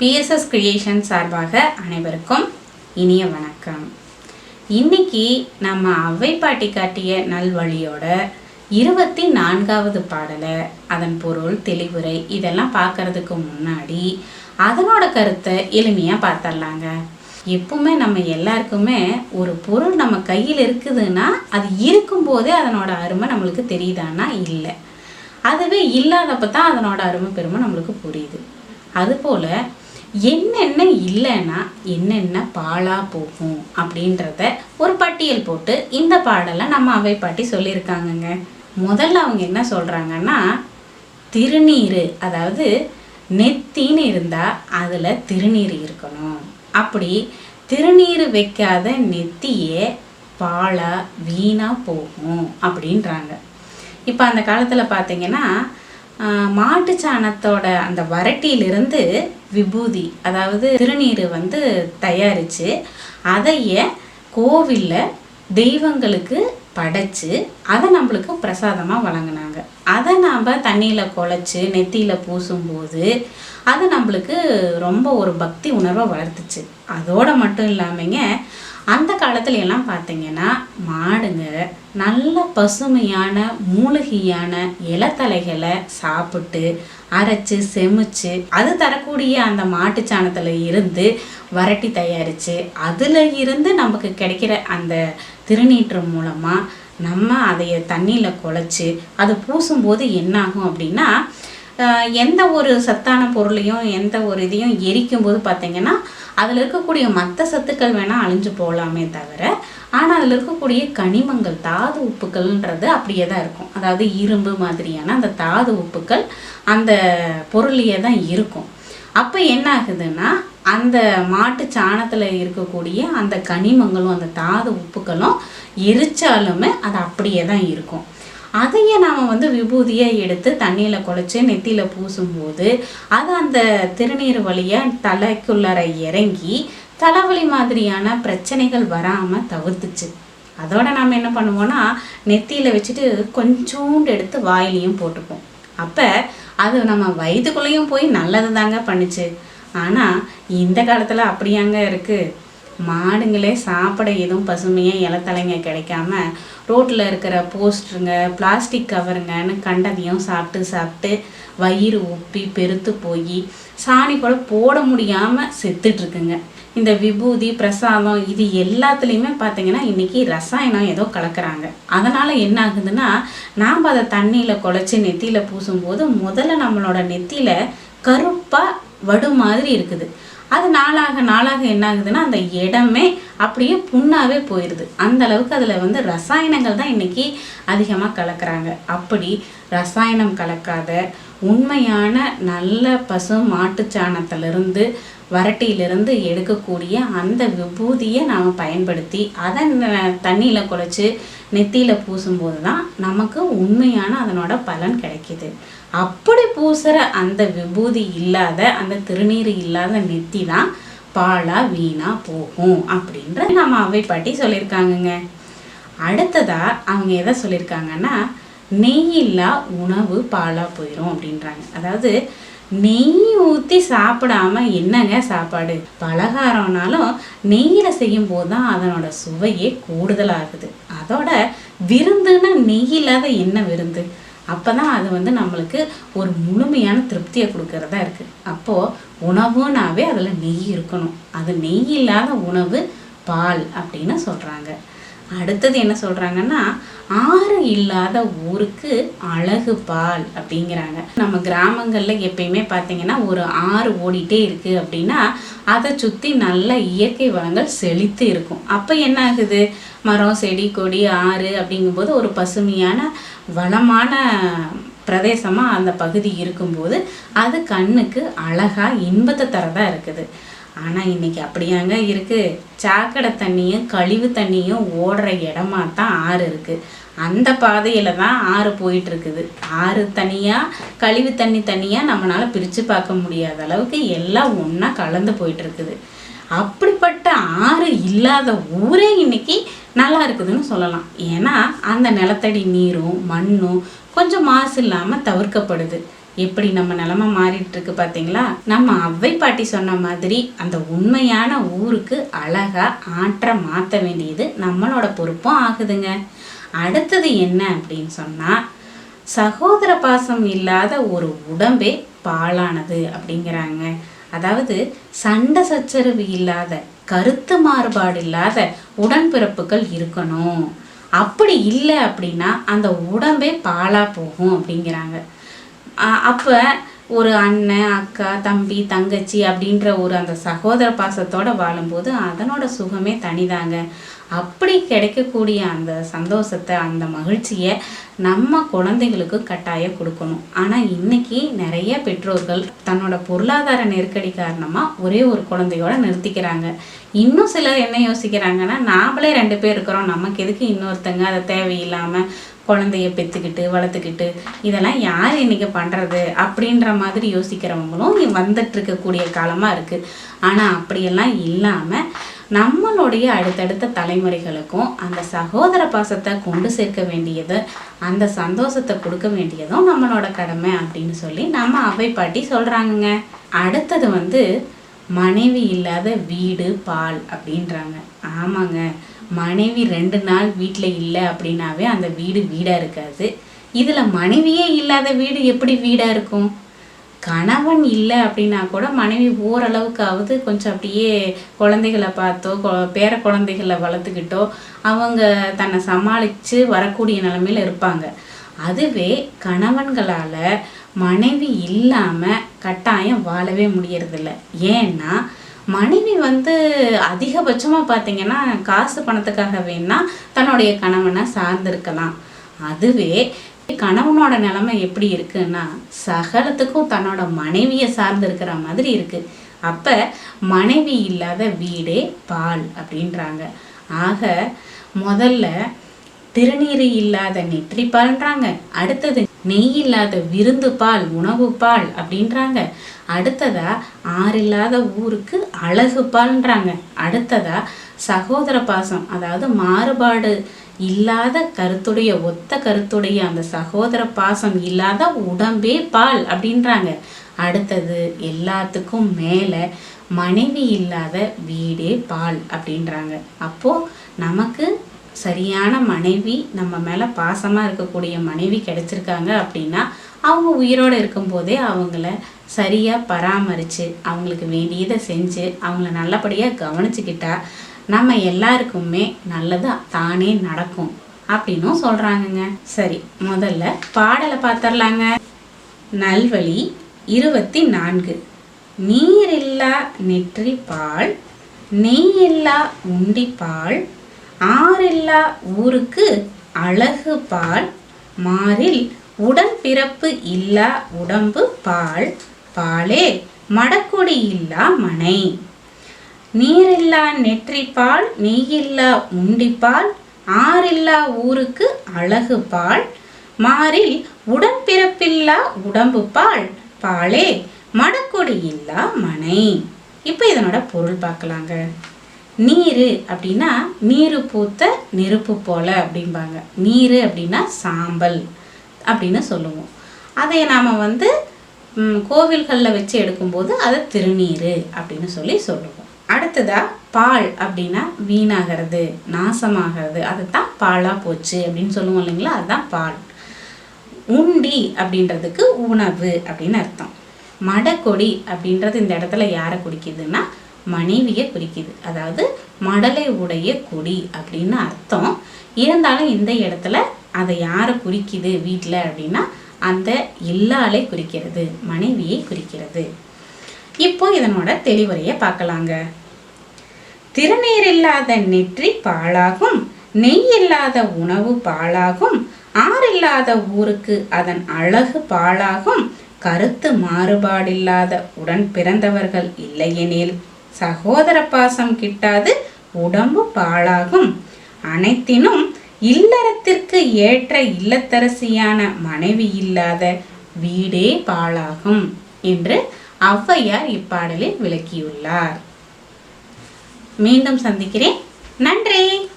BSS creation சார்பாக அனைவருக்கும் இனிய வணக்கம். இன்னைக்கு நம்ம அவை பாட்டி காட்டிய நல்வழியோட இருபத்தி நான்காவது பாடலை அதன் பொருள் தெளிவுரை இதெல்லாம் பார்க்கறதுக்கு முன்னாடி அதனோட கருத்தை எளிமையாக பார்த்துடலாங்க. எப்பவுமே நம்ம எல்லாருக்குமே ஒரு பொருள் நம்ம கையில் இருக்குதுன்னா அது இருக்கும்போதே அதனோட அருமை நம்மளுக்கு தெரியுதான்னா இல்லை. அதுவே இல்லாதப்ப தான் அதனோட அருமை பெருமை நம்மளுக்கு புரியுது. அதுபோல் என்னென்ன இல்லைன்னா என்னென்ன பாலாக போகும் அப்படின்றத ஒரு பட்டியல் போட்டு இந்த பாடலை நம்ம அவை பாட்டி சொல்லியிருக்காங்கங்க. முதல்ல அவங்க என்ன சொல்கிறாங்கன்னா திருநீர் அதாவது நெத்தின்னு இருந்தால் அதில் திருநீர் இருக்கணும். அப்படி திருநீர் வைக்காத நெத்தியே பாலாக வீணாக போகும் அப்படின்றாங்க. இப்போ அந்த காலத்தில் பார்த்தீங்கன்னா ஆஹ், மாட்டு சாணத்தோட அந்த வரட்டியிலிருந்து விபூதி அதாவது திருநீர் வந்து தயாரித்து அதைய கோவிலில் தெய்வங்களுக்கு படைச்சு அதை நம்மளுக்கு பிரசாதமாக வழங்கினாங்க. அதை நாம் தண்ணியில் குழச்சி நெத்தியில் பூசும்போது அது நம்மளுக்கு ரொம்ப ஒரு பக்தி உணர்வை வளர்த்துச்சு. அதோடு மட்டும் இல்லாமங்க அந்த காலத்துல எல்லாம் பார்த்தீங்கன்னா மாடுங்க நல்ல பசுமையான மூலிகையான இலத்தலைகளை சாப்பிட்டு அரைச்சு செமிச்சு அது தரக்கூடிய அந்த மாட்டு இருந்து வரட்டி தயாரித்து அதில் இருந்து நமக்கு கிடைக்கிற அந்த திருநீற்று மூலமாக நம்ம அதைய தண்ணியில் குழச்சி அது பூசும்போது என்னாகும் அப்படின்னா எந்த ஒரு சத்தான பொருளையும் எந்த ஒரு இதையும் எரிக்கும் போது பார்த்திங்கன்னா அதில் இருக்கக்கூடிய மற்ற சத்துக்கள் வேணால் அழிஞ்சு போகலாமே தவிர ஆனால் அதில் இருக்கக்கூடிய கனிமங்கள் தாது உப்புக்கள்ன்றது அப்படியே தான் இருக்கும். அதாவது இரும்பு மாதிரியான அந்த தாது உப்புக்கள் அந்த பொருளையே தான் இருக்கும். அப்போ என்ன ஆகுதுன்னா அந்த மாட்டு சாணத்தில் இருக்கக்கூடிய அந்த கனிமங்களும் அந்த தாது உப்புக்களும் எரிச்சாலுமே அது அப்படியே தான் இருக்கும். அதையே நாம் வந்து விபூதியை எடுத்து தண்ணியில் குழச்சி நெத்தியில் பூசும்போது அது அந்த திருநீர் வழியாக தலைக்குள்ளார இறங்கி தலைவலி மாதிரியான பிரச்சனைகள் வராமல் தவிர்த்துச்சு. அதோட நாம் என்ன பண்ணுவோம்னா நெத்தியில் வச்சுட்டு கொஞ்சோண்டு எடுத்து வாயிலையும் போட்டுப்போம். அப்போ அது நம்ம வயிற்றுக்குள்ளேயும் போய் நல்லது தாங்க பண்ணுச்சு. ஆனால் இந்த காலத்தில் அப்படியாங்க இருக்குது மாடுங்களே சாப்பிட எதுவும் பசுமையாக இலத்தலைங்க கிடைக்காம ரோட்டில் இருக்கிற போஸ்டருங்க பிளாஸ்டிக் கவருங்கன்னு கண்டதையும் சாப்பிட்டு சாப்பிட்டு வயிறு உப்பி பெருத்து போய் சாணி கூட போட முடியாமல் செத்துட்ருக்குங்க. இந்த விபூதி பிரசாதம் இது எல்லாத்துலேயுமே பார்த்தீங்கன்னா இன்றைக்கி ரசாயனம் ஏதோ கலக்கிறாங்க. அதனால் என்ன ஆகுதுன்னா நாம் அதை தண்ணியில் குழச்சி நெத்தியில் பூசும்போது முதல்ல நம்மளோட நெத்தியில் கருப்பாக வடு மாதிரி இருக்குது. அது நாளாக நாளாக என்ன ஆகுதுன்னா அந்த இடமே அப்படியே புண்ணாவே போயிடுது அந்த அளவுக்கு அதில் வந்து ரசாயனங்கள் தான் இன்னைக்கு அதிகமாக கலக்கிறாங்க. அப்படி ரசாயனம் கலக்காத உண்மையான நல்ல பசு மாட்டுச்சாணத்திலிருந்து வரட்டியிலிருந்து எடுக்கக்கூடிய அந்த விபூதியை நாம் பயன்படுத்தி அதை தண்ணியில் குழச்சி நெத்தியில் பூசும்போது தான் நமக்கு உண்மையான அதனோட பலன் கிடைக்கிது. அப்படி பூசுகிற அந்த விபூதி இல்லாத அந்த திருநீர் இல்லாத நெத்தி தான் பாலா வீணா போகும் அப்படின்ற நம்ம அவை பாட்டி சொல்லியிருக்காங்கங்க. அடுத்ததா அவங்க எதை சொல்லியிருக்காங்கன்னா நெய் இல்லா உணவு பாலா போயிடும் அப்படின்றாங்க. அதாவது நெய் ஊற்றி சாப்பிடாம என்னங்க சாப்பாடு? பலகாரம்னாலும் நெய்யில் செய்யும் போது தான் அதனோட சுவையே கூடுதலாகுது அதோட விருந்துன்னா நெய் இல்லாத என்ன விருந்து? அப்போ தான் அது வந்து நம்மளுக்கு ஒரு முழுமையான திருப்தியை கொடுக்கறதா இருக்குது அப்போது உணவுனாவே அதில் நெய் இருக்கணும். அது நெய் இல்லாத உணவு பால் அப்படின்னு சொல்கிறாங்க அடுத்தது என்ன சொல்கிறாங்கன்னா ஆறு இல்லாத ஊருக்கு அழகு பால் அப்படிங்கிறாங்க. நம்ம கிராமங்களில் எப்பயுமே பார்த்தீங்கன்னா ஒரு ஆறு ஓடிட்டே இருக்குது அப்படின்னா அதை சுற்றி நல்ல இயற்கை வளங்கள் செழித்து இருக்கும். அப்போ என்ன ஆகுது? மரம் செடி கொடி ஆறு அப்படிங்கும்போது ஒரு பசுமையான வளமான பிரதேசமாக அந்த பகுதி இருக்கும்போது அது கண்ணுக்கு அழகாக இன்பத்தை தரதாக இருக்குது. ஆனால் இன்னைக்கு அப்படியாங்க இருக்குது சாக்கடை தண்ணியும் கழிவு தண்ணியும் ஓடுற இடமா தான் ஆறு இருக்குது அந்த பாதையில் தான் ஆறு போயிட்டு இருக்குது. ஆறு தனியாக கழிவு தண்ணி தனியாக நம்மளால் பிரித்து பார்க்க முடியாத அளவுக்கு எல்லாம் ஒன்றா கலந்து போயிட்டு இருக்குது. அப்படிப்பட்ட ஆறு இல்லாத ஊரே இன்னைக்கு நல்லா இருக்குதுன்னு சொல்லலாம். ஏன்னா அந்த நிலத்தடி நீரும் மண்ணும் கொஞ்சம் மாசு இல்லாமல் தவிர்க்கப்படுது. எப்படி நம்ம நிலமை மாறிட்டு இருக்கு பார்த்தீங்களா நம்ம அவ்வை பாட்டி சொன்ன மாதிரி அந்த உண்மையான ஊருக்கு அழகா ஆற்ற மாற்ற வேண்டியது நம்மளோட பொறுப்பும் ஆகுதுங்க. அடுத்தது என்ன அப்படின்னு சொன்னால் சகோதர பாசம் இல்லாத ஒரு உடம்பே பாழானது அப்படிங்கிறாங்க. அதாவது சண்டை சச்சரவு இல்லாத கருத்து மாறுபாடு இல்லாத உடன்பிறப்புகள் இருக்கணும். அப்படி இல்லை அப்படின்னா அந்த உடம்பே பாழா போகும் அப்படிங்கிறாங்க. அப்போ ஒரு அண்ணன் அக்கா தம்பி தங்கச்சி அப்படின்ற ஒரு அந்த சகோதர பாசத்தோட வாழும்போது அதனோட சுகமே தனிதாங்க. அப்படி கிடைக்கக்கூடிய அந்த சந்தோஷத்தை அந்த மகிழ்ச்சியை நம்ம குழந்தைகளுக்கு கட்டாயம் கொடுக்கணும். ஆனால் இன்னைக்கு நிறைய பெற்றோர்கள் தன்னோட பொருளாதார நெருக்கடி காரணமாக ஒரே ஒரு குழந்தையோட நிறுத்திக்கிறாங்க. இன்னும் சிலர் என்ன யோசிக்கிறாங்கன்னா நாமளே ரெண்டு பேர் இருக்கிறோம். நமக்கு எதுக்கு இன்னொருத்தங்க? அதை தேவையில்லாமல் குழந்தைய பெற்றுக்கிட்டு வளர்த்துக்கிட்டு இதெல்லாம் யார் இன்றைக்கி பண்ணுறது அப்படின்ற மாதிரி யோசிக்கிறவங்களும் வந்துட்டு இருக்கக்கூடிய காலமாக இருக்குது ஆனால் அப்படியெல்லாம் இல்லாமல் நம்மளுடைய அடுத்தடுத்த தலைமுறைகளுக்கும் அந்த சகோதர பாசத்தை கொண்டு சேர்க்க வேண்டியது அந்த சந்தோஷத்தை கொடுக்க வேண்டியதும் நம்மளோட கடமை அப்படின்னு சொல்லி நம்ம அவை பாட்டி சொல்கிறாங்கங்க அடுத்தது வந்து மனைவி இல்லாத வீடு பால் அப்படின்றாங்க. ஆமாங்க. மனைவி ரெண்டு நாள் வீட்டில் இல்லை அப்படின்னாவே அந்த வீடு வீடாக இருக்காது. இதில் மனைவியே இல்லாத வீடு எப்படி வீடாக இருக்கும்? கணவன் இல்லை அப்படின்னா கூட மனைவி ஓரளவுக்காவது கொஞ்சம் அப்படியே குழந்தைகளை பார்த்தோ கொ- பேர குழந்தைகளை வளர்த்துக்கிட்டோ அவங்க தன்னை சமாளித்து வரக்கூடிய நிலமையில் இருப்பாங்க. அதுவே கணவன்களால் மனைவி இல்லாமல் கட்டாயம் வாழவே முடியறதில்ல. ஏன்னா மனைவி வந்து அதிகபட்சமாக பார்த்தீங்கன்னா காசு பணத்துக்காக வேணா தன்னுடைய கணவனை சார்ந்திருக்கலாம். அதுவே கணவனோட நிலைமை எப்படி இருக்குன்னா சகலத்துக்கும் தன்னோட மனைவியை சார்ந்து இருக்கிற மாதிரி இருக்கு. அப்ப மனைவி இல்லாத வீடே பால் அப்படின்றாங்க. ஆக முதல்ல திருநீறு இல்லாத நெற்றி பால்ன்றாங்க. அடுத்தது நெய் இல்லாத விருந்து பால் உணவு பால் அப்படின்றாங்க. அடுத்ததா ஆறில்லாத ஊருக்கு அழகு பால்ன்றாங்க. அடுத்ததா சகோதர பாசம் அதாவது மாறுபாடு இல்லாத கருத்துடைய ஒத்த கருத்துடைய அந்த சகோதர பாசம் இல்லாத உடம்பே பால் அப்படின்றாங்க. அடுத்தது எல்லாத்துக்கும் மேலே மனைவி இல்லாத வீடே பால் அப்படின்றாங்க. அப்போ நமக்கு சரியான மனைவி நம்ம மேலே பாசமாக இருக்கக்கூடிய மனைவி கிடைச்சிருக்காங்க அப்படின்னா அவங்க உயிரோடு இருக்கும்போதே அவங்கள சரியாக பராமரித்து அவங்களுக்கு வேண்டியதை செஞ்சு அவங்கள நல்லபடியாக கவனிச்சுக்கிட்டா நம்ம எல்லாருக்குமே நல்லது தானே நடக்கும் அப்படின்னும் சொல்கிறாங்கங்க சரி முதல்ல பாடலை பார்த்துடலாங்க நல்வழி இருபத்தி நான்கு நீரில்லா நெற்றி பால் நெய்யில்லா உண்டி பால் ஆறில்லா ஊருக்கு அழகு பால் மாறில் உடன்பிறப்பு இல்லா உடம்பு பால் பாலே மடக்கொடி இல்லா மனை. நீரில்லா நெற்றிப்பால் நெய்யில்லா உண்டிப்பால் ஆறில்லா ஊருக்கு அழகு பால் மாறில் உடன்பிறப்பில்லா உடம்பு பால் பாலே மடக்கொடி இல்லா மனை. இப்போ இதனோட பொருள் பார்க்கலாங்க. நீர் அப்படின்னா நீரு பூத்த நெருப்பு போல அப்படிம்பாங்க. நீர் அப்படின்னா சாம்பல் அப்படின்னு சொல்லுவோம். அதை நாம் வந்து கோவில்களில் வச்சு எடுக்கும்போது அதை திருநீர் அப்படின்னு சொல்லி சொல்லுவோம். அடுத்ததா பால் அப்படின்னா வீணாகிறது நாசமாகிறது. அதுதான் பாலாக போச்சு அப்படின்னு சொல்லுவோம் இல்லைங்களா? அதுதான் பால். உண்டி அப்படின்றதுக்கு உணவு அப்படின்னு அர்த்தம். மடக்கொடி அப்படின்றது இந்த இடத்துல யாரை குறிக்குதுன்னா மனைவியை குறிக்குது. அதாவது மடலை உடைய கொடி அப்படின்னு அர்த்தம். இருந்தாலும் இந்த இடத்துல அதை யாரை குறிக்குது வீட்டில் அப்படின்னா அந்த இல்லாலை குறிக்கிறது மனைவியை குறிக்கிறது. இப்போ இதனோட தெளிவுரையை பார்க்கலாங்க. திருநீர் இல்லாத நெற்றி பாழாகும் நெய் இல்லாத உணவு பாழாகும் ஆறில்லாத ஊருக்கு அதன் அழகு பாழாகும் கருத்து மாறுபாடில்லாத உடன் பிறந்தவர்கள் இல்லையெனில் சகோதர பாசம் கிட்டாது உடம்பு பாழாகும். அனைத்தினும் இல்லறத்திற்கு ஏற்ற இல்லத்தரசியான மனைவி இல்லாத வீடே பாழாகும் என்று ஔவையார் இப்பாடலில் விளக்கியுள்ளார். மீண்டும் சந்திக்கிறேன். நன்றி.